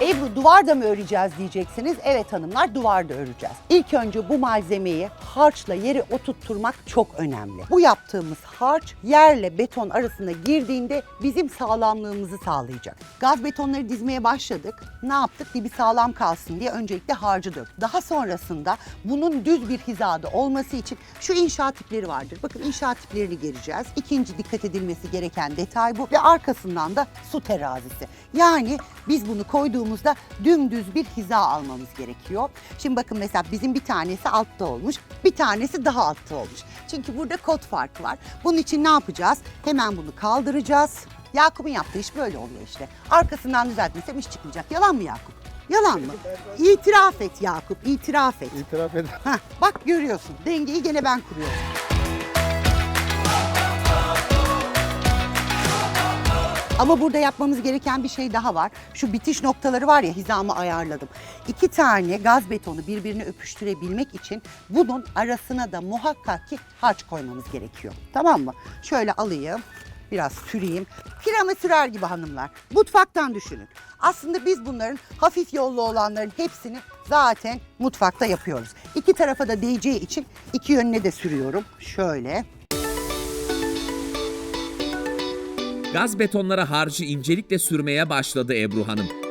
Ebru duvar da mı öreceğiz diyeceksiniz. Evet hanımlar duvar da öreceğiz. İlk önce bu malzemeyi harçla yere oturtturmak çok önemli. Bu yaptığımız harç yerle beton arasına girdiğinde bizim sağlamlığımızı sağlayacak. Gaz betonları dizmeye başladık. Ne yaptık? Dibi sağlam kalsın diye öncelikle harcı döktük. Daha sonrasında bunun düz bir hizada olması için şu inşaat tipleri vardır. Bakın inşaat tiplerini geleceğiz. İkinci dikkat edilmesi gereken detay bu ve arkasından da su terazisi. Yani biz bunu koyduğumuzda dümdüz bir hiza almamız gerekiyor. Şimdi bakın mesela bizim bir tanesi altta olmuş, bir tanesi daha altta olmuş. Çünkü burada kod farkı var. Bunun için ne yapacağız? Hemen bunu kaldıracağız. Yakup'un yaptığı iş böyle oluyor işte. Arkasından düzeltmesem iş çıkmayacak. Yalan mı Yakup? Yalan mı? İtiraf et Yakup, itiraf et. İtiraf ed. Hah, bak görüyorsun. Dengeyi gene ben kuruyorum. Ama burada yapmamız gereken bir şey daha var. Şu bitiş noktaları var ya hizamı ayarladım. İki tane gaz betonu birbirini öpüştürebilmek için bunun arasına da muhakkak ki harç koymamız gerekiyor. Tamam mı? Şöyle alayım. Biraz süreyim. Kireme sürer gibi hanımlar. Mutfaktan düşünün. Aslında biz bunların hafif yollu olanların hepsini zaten mutfakta yapıyoruz. İki tarafa da değeceği için iki yönüne de sürüyorum. Şöyle. Gaz betonlara harcı incelikle sürmeye başladı Ebru Hanım.